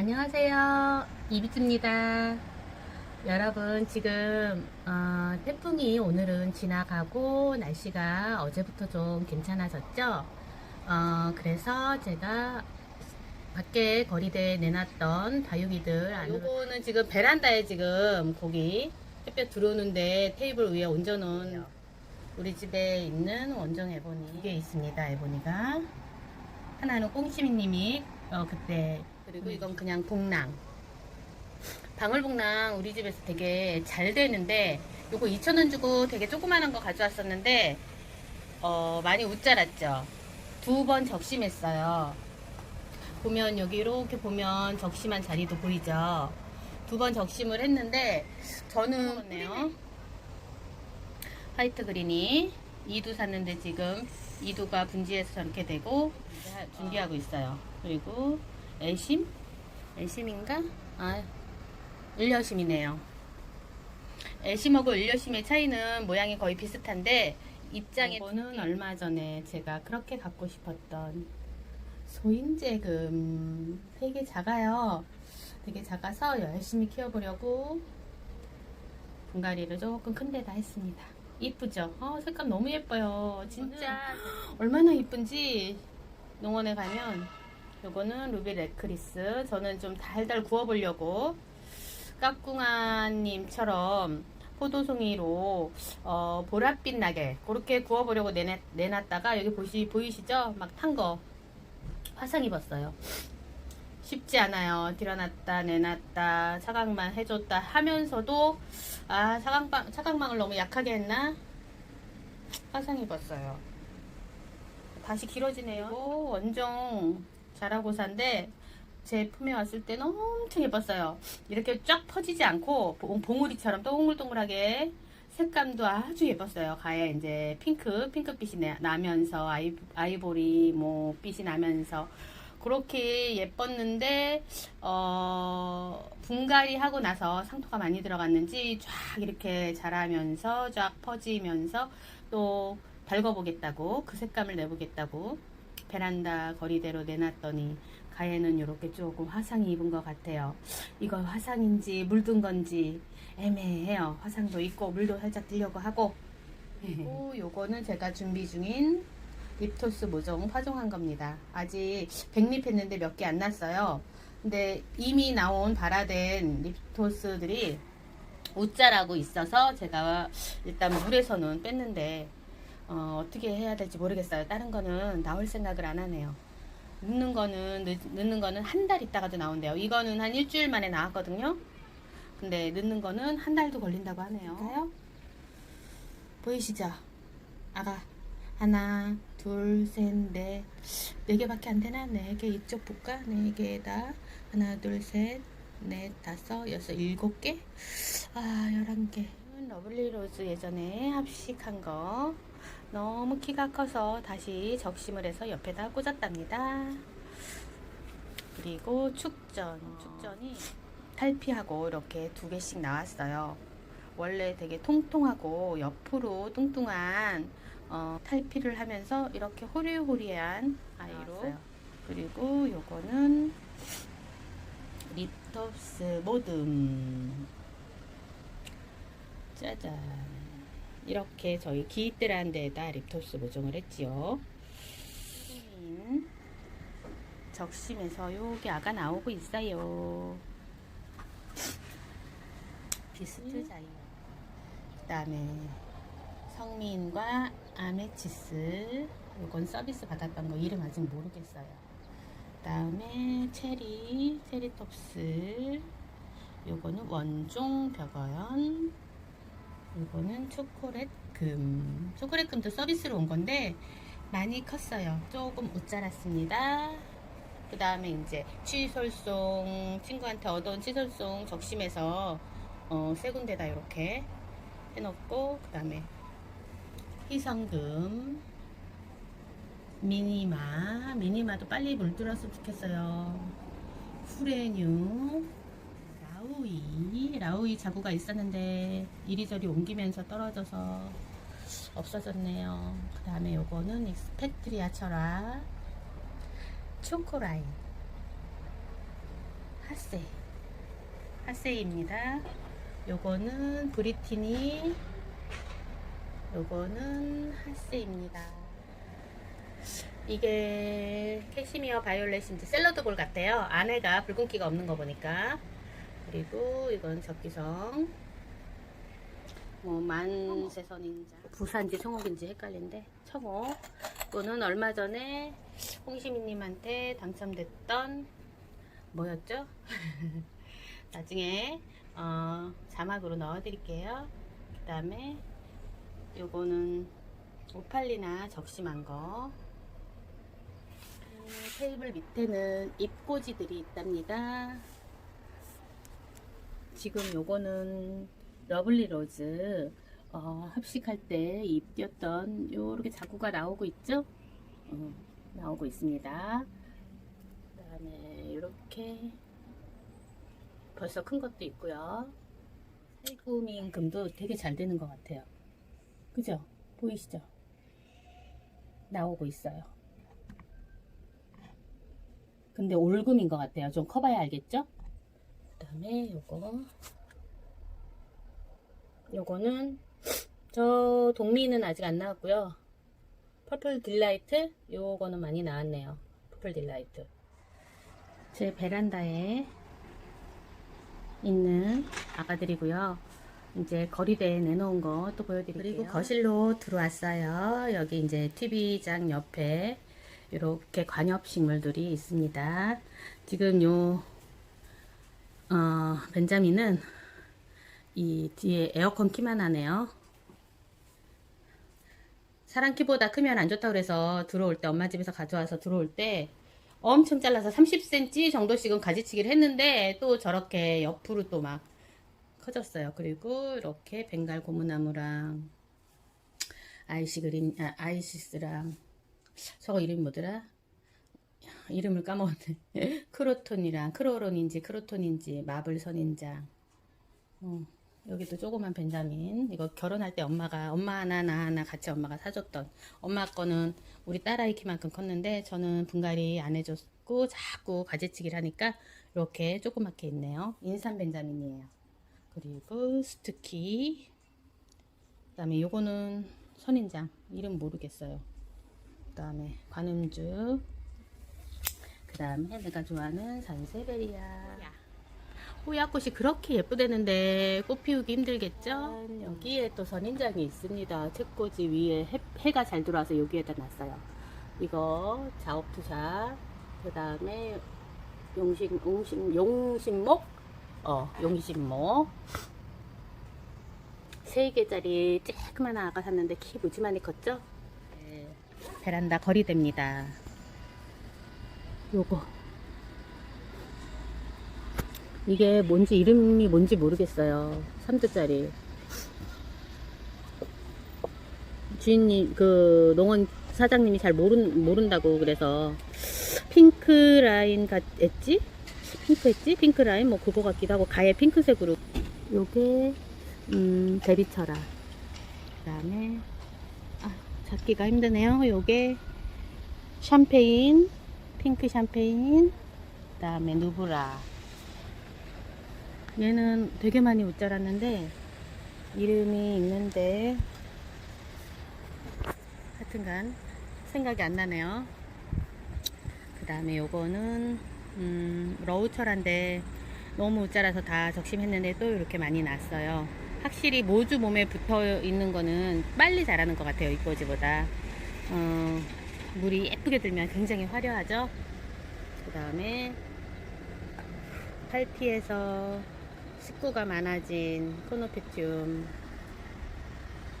안녕하세요. 이비트입니다. 여러분, 지금, 어, 태풍이 오늘은 지나가고, 날씨가 어제부터 좀 괜찮아졌죠? 어, 그래서 제가 밖에 거리대에 내놨던 다육이들, 요거는 지금 베란다에 지금 고기, 햇볕 들어오는데 테이블 위에 얹어놓은 우리 집에 있는 원종 에보니 이게 있습니다, 에보니가. 하나는 꽁시미님이 어, 그때 그리고 이건 그냥 복랑. 방울복랑 우리 집에서 되게 잘 되는데 요거 2,000원 주고 되게 조그만한 거 가져왔었는데 어, 많이 웃자랐죠. 두 번 적심했어요. 보면 여기 이렇게 보면 적심한 자리도 보이죠? 두 번 적심을 했는데 저는 네요. 화이트 그린이 2두 샀는데 지금 2두가 분지해서 저렇게 되고 이제 준비하고 있어요. 그리고 애심? 애심인가? 아, 일려심이네요. 애심하고 일려심의 차이는 모양이 거의 비슷한데 입장에 이거는 얼마 전에 제가 그렇게 갖고 싶었던 소인재금 되게 작아요. 되게 작아서 열심히 키워보려고 분갈이를 조금 큰 데다 했습니다. 이쁘죠? 어, 색감 너무 예뻐요. 진짜 얼마나 이쁜지 농원에 가면 요거는 루비 레크리스 저는 좀 달달 구워보려고 깍꿍아님처럼 포도송이로 어, 보랏빛 나게 그렇게 구워보려고 내놨, 내놨다가 여기 보시, 보이시죠? 막 탄 거 화상 입었어요. 쉽지 않아요. 들여놨다 내놨다 차각만 해줬다 하면서도 아 차각망, 차각망을 너무 약하게 했나? 화상 입었어요. 다시 길어지네요. 오, 원종 자라고사인데 제 품에 왔을 때는 엄청 예뻤어요. 이렇게 쫙 퍼지지 않고 봉- 봉우리처럼 동글동글하게 색감도 아주 예뻤어요. 가에 이제 핑크, 핑크빛이 나- 나면서 아이, 아이보리 뭐 빛이 나면서 그렇게 예뻤는데 어 분갈이 하고 나서 상토가 많이 들어갔는지 쫙 이렇게 자라면서 쫙 퍼지면서 또 달궈보겠다고 그 색감을 내보겠다고 베란다 거리대로 내놨더니 가에는 이렇게 조금 화상이 입은 것 같아요. 이거 화상인지 물든 건지 애매해요. 화상도 있고 물도 살짝 뜨려고 하고 그리고 요거는 제가 준비 중인 립토스 모종 파종한 겁니다. 아직 백립했는데 몇 개 안 났어요. 근데 이미 나온 발화된 립토스들이 웃자라고 있어서 제가 일단 물에서는 뺐는데 어, 떻게 해야 될지 모르겠어요. 다른 거는 나올 생각을 안 하네요. 넣는 거는 넣, 넣는 거는 한 달 있다가도 나온대요. 이거는 한 일주일 만에 나왔거든요. 근데 넣는 거는 한 달도 걸린다고 하네요. 가요? 보이시죠? 아가 하나, 둘, 셋, 넷, 네 개밖에 안 되나? 네 개 이쪽 볼까? 네 개에다 하나, 둘, 셋, 넷, 다섯, 여섯, 일곱 개. 아, 열한 개. 러블리 로즈 예전에 합식한 거 너무 키가 커서 다시 적심을 해서 옆에다 꽂았답니다. 그리고 축전, 축전이 탈피하고 이렇게 두 개씩 나왔어요. 원래 되게 통통하고 옆으로 뚱뚱한 어, 탈피를 하면서 이렇게 호리호리한 아이로 그리고 요거는 립톱스 모듬 짜잔 이렇게 저희 기이뜰한 데에다 립톱스 모종을 했지요. 흰 적심에서 요게 아가 나오고 있어요. 비스트 자이그 다음에 성민과 아메치스 이건 서비스 받았던 거 이름 아직 모르겠어요. 그 다음에 체리 체리톱스 요거는 원종 벽어연 요거는 초콜릿 금. 초콜릿 금도 서비스로 온 건데 많이 컸어요. 조금 못 자랐습니다. 그 다음에 이제 취솔송 친구한테 얻어온 취솔송 적심해서 어, 세 군데다 이렇게 해놓고 그 다음에 희성금 미니마. 미니마도 빨리 물들었으면 좋겠어요. 후레뉴 라우이 라우이 자구가 있었는데 이리저리 옮기면서 떨어져서 없어졌네요 그 다음에 요거는 익스펙트리아 철화 초코라인 핫세. 핫세입니다. 요거는 브리티니. 요거는 핫세입니다. 이게 캐시미어 바이올렛인지 샐러드 볼 같아요. 안에가 붉은기가 없는 거 보니까. 그리고 이건 적기성. 뭐 만세선인자. 부산지 청옥인지 헷갈린데 청옥. 이거는 얼마 전에 홍시민님한테 당첨됐던 뭐였죠? 나중에 어, 자막으로 넣어드릴게요. 그 다음에 요거는 오팔리나 적심한 거. 음, 테이블 밑에는 잎꽂이들이 있답니다. 지금 요거는 러블리 로즈 어, 합식할 때 입혔던 요렇게 자구가 나오고 있죠? 어, 나오고 있습니다. 그 다음에 이렇게 벌써 큰 것도 있고요. 살구민 금도 되게 잘 되는 것 같아요. 그죠? 보이시죠? 나오고 있어요. 근데 올금인 것 같아요. 좀 커봐야 알겠죠? 그 다음에 요거 요거는 저 동미는 아직 안 나왔고요. 퍼플 딜라이트 요거는 많이 나왔네요. 퍼플 딜라이트 제 베란다에 있는 아가들이고요. 이제 거리대에 내놓은 거 또 보여드릴게요. 그리고 거실로 들어왔어요. 여기 이제 TV장 옆에 이렇게 관엽 식물들이 있습니다. 지금 요 어, 벤자민은 이 뒤에 에어컨 키만 하네요. 사람 키보다 크면 안 좋다고 그래서 들어올 때 엄마 집에서 가져와서 들어올 때 엄청 잘라서 30cm 정도씩은 가지치기를 했는데 또 저렇게 옆으로 또 막 커졌어요. 그리고 이렇게 벵갈 고무나무랑 아이시 그린 아, 아이시스랑 저거 이름이 뭐더라? 이름을 까먹었네. 크로톤이랑 크로론인지 크로톤인지 마블 선인장. 어, 여기도 조그만 벤자민. 이거 결혼할 때 엄마가 엄마 하나 나 하나 같이 엄마가 사줬던. 엄마 거는 우리 딸아이 키만큼 컸는데 저는 분갈이 안 해줬고 자꾸 가지치기를 하니까 이렇게 조그맣게 있네요. 인삼 벤자민이에요. 그리고 스투키. 그 다음에 요거는 선인장. 이름 모르겠어요. 그 다음에 관음주. 그다음에 내가 좋아하는 산세베리아. 호야꽃이 그렇게 예쁘대는데 꽃 피우기 힘들겠죠? 여기에 또 선인장이 있습니다. 책꽂이 위에 해, 가잘 들어와서 여기에다 놨어요. 이거 자옥투샷. 그 다음에 용심, 용심, 용심목? 어, 용심목. 세 개짜리 쬐그만 아가 샀는데 키 무지만이 컸죠? 네, 베란다 거리대입니다. 요거. 이게 뭔지 이름이 뭔지 모르겠어요. 3두짜리. 주인님 그 농원 사장님이 잘 모른 모른다고 그래서 핑크 라인 같았지? 핑크 했지? 핑크 라인 뭐 그거 같기도 하고 가에 핑크색으로 요게 음 베리처라 그 다음에 아 잡기가 힘드네요. 요게 샴페인 핑크 샴페인 그 다음에 누브라. 얘는 되게 많이 옷 자랐는데 이름이 있는데 하여튼간 생각이 안 나네요. 그 다음에 요거는 음, 러우철한데 너무 옷 자라서 다 적심했는데 또 이렇게 많이 났어요. 확실히 모주 몸에 붙어 있는 거는 빨리 자라는 것 같아요 이거지보다. 어, 물이 예쁘게 들면 굉장히 화려하죠? 그 다음에 팔티에서 식구가 많아진 코노페튬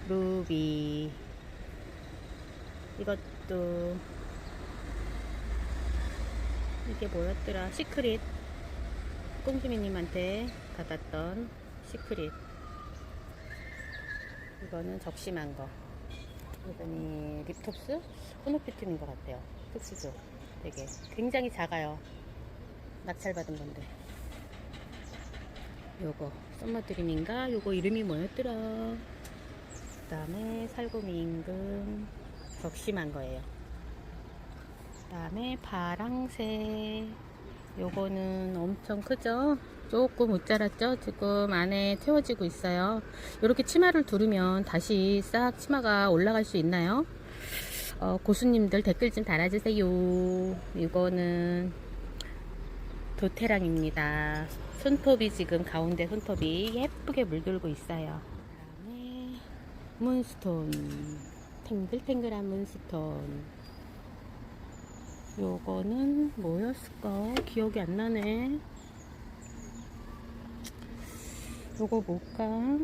루비 이것도 이게 뭐였더라? 시크릿. 꽁지미님한테 받았던 시크릿. 이거는 적심한 거 이거는 립톱스? 코노페튬인 것 같아요. 톱스죠. 되게. 굉장히 작아요. 낙찰받은 건데 요거 썸머드림인가? 요거 이름이 뭐였더라? 그 다음에 살구미 임금. 적심한 거예요. 그 다음에 파랑새. 요거는 엄청 크죠? 조금 못 자랐죠? 지금 안에 채워지고 있어요. 이렇게 치마를 두르면 다시 싹 치마가 올라갈 수 있나요? 어, 고수님들 댓글 좀 달아주세요. 이거는 도태랑입니다. 손톱이 지금 가운데 손톱이 예쁘게 물들고 있어요. 그다음에 문스톤, 탱글탱글한 문스톤. 요거는 뭐였을까? 기억이 안 나네. 요거 뭘까?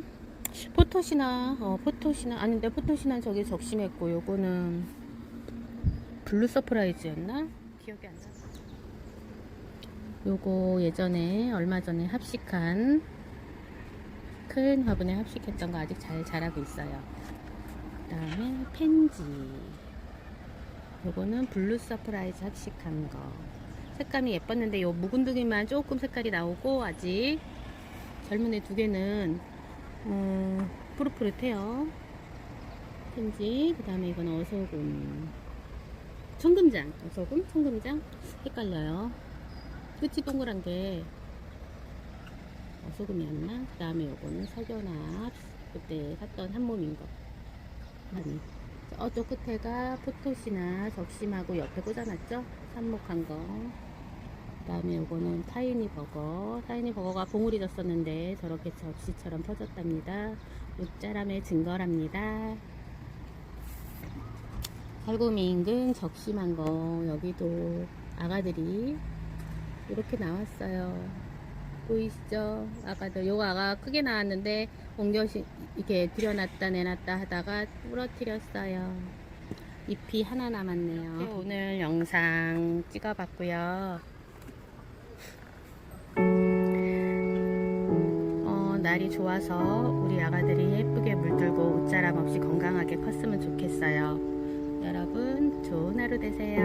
포토시나, 어, 포토시나, 아닌데, 포토시나 저기 적심했고, 요거는 블루 서프라이즈였나? 기억이 안 나. 요거 예전에, 얼마 전에 합식한, 큰 화분에 합식했던 거 아직 잘 자라고 있어요. 그 다음에 펜지. 요거는 블루 서프라이즈 합식한 거. 색감이 예뻤는데 요 묵은둥이만 조금 색깔이 나오고 아직 젊은 애 두 개는 음, 푸릇푸릇해요. 펜지 그 다음에 이건 어소금 청금장 어소금 청금장 헷갈려요. 끝이 동그란 게 어소금이었나? 그 다음에 요거는 석연합 그때 샀던 한 몸인 거. 아니 저쪽 끝에가 포토시나 적심하고 옆에 꽂아놨죠? 삽목한 거. 그 다음에 요거는 타이니 버거. 타이니 버거가 봉우리 졌었는데 저렇게 접시처럼 퍼졌답니다. 옷자람의 증거랍니다. 살구미 인근 적심한 거. 여기도 아가들이 이렇게 나왔어요. 보이시죠? 아가들. 요거 아가 크게 나왔는데 옮겨 시- 이렇게 들여놨다 내놨다 하다가 부러뜨렸어요. 잎이 하나 남았네요. 네, 오늘 영상 찍어봤고요. 날이 좋아서 우리 아가들이 예쁘게 물들고 옷자람 없이 건강하게 컸으면 좋겠어요. 여러분 좋은 하루 되세요.